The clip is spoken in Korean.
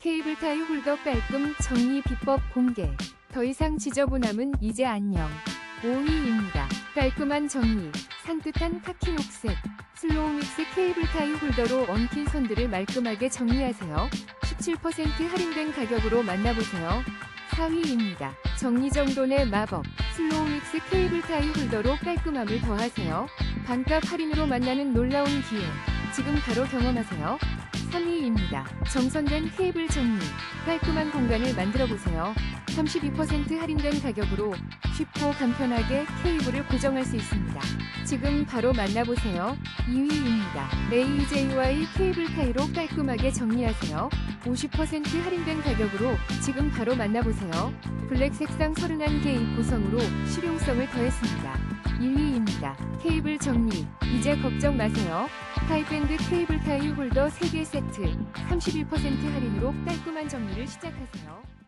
케이블 타이 홀더 깔끔 정리 비법 공개. 더 이상 지저분함은 이제 안녕. 5위입니다. 깔끔한 정리, 산뜻한 카키 녹색, 슬로우 믹스 케이블 타이 홀더로 엉킨 선들을 말끔하게 정리하세요. 17% 할인된 가격으로 만나보세요. 4위입니다. 정리정돈의 마법, 슬로우 믹스 케이블 타이 홀더로 깔끔함을 더하세요. 반값 할인으로 만나는 놀라운 기회. 지금 바로 경험하세요. 3위입니다. 정선된 케이블 정리, 깔끔한 공간을 만들어 보세요. 32% 할인된 가격으로 쉽고 간편하게 케이블을 고정할 수 있습니다. 지금 바로 만나보세요. 2위입니다. AJY 케이블 타이로 깔끔하게 정리하세요. 50% 할인된 가격으로 지금 바로 만나보세요. 블랙 색상 31개의 구성으로 실용성을 더했습니다. 1위 입니다. 케이블 정리. 이제 걱정 마세요. 타이밴드 케이블 타이 홀더 3개 세트 31% 할인으로 깔끔한 정리를 시작하세요.